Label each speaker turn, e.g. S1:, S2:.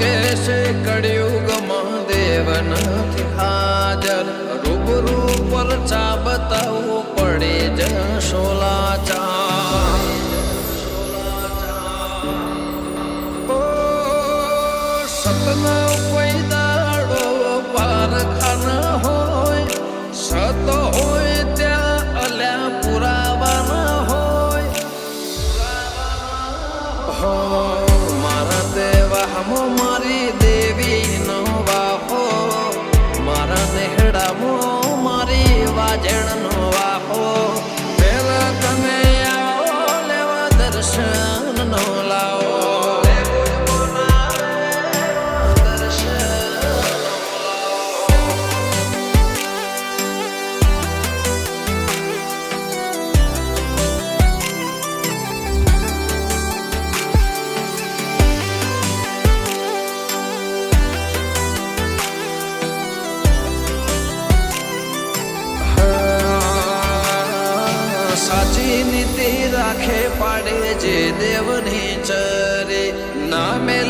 S1: છે કળિયુગમાં દેવ નથી હાજર. રૂબરૂ પર ચા બતાવવું પડે જશો લાચાર ઓ સપના કોઈ દાડો પારખાના હોય, સત હોય ત્યાં અલ્યા પુરાવાના હોય. મારા દેવા મારી મારી વાજણ નો વાહો. પેલા તમે આવો લેવા દર્શન. સાચી નીતિ રાખે પાડે જે દેવની ચરે. ના મેલે માં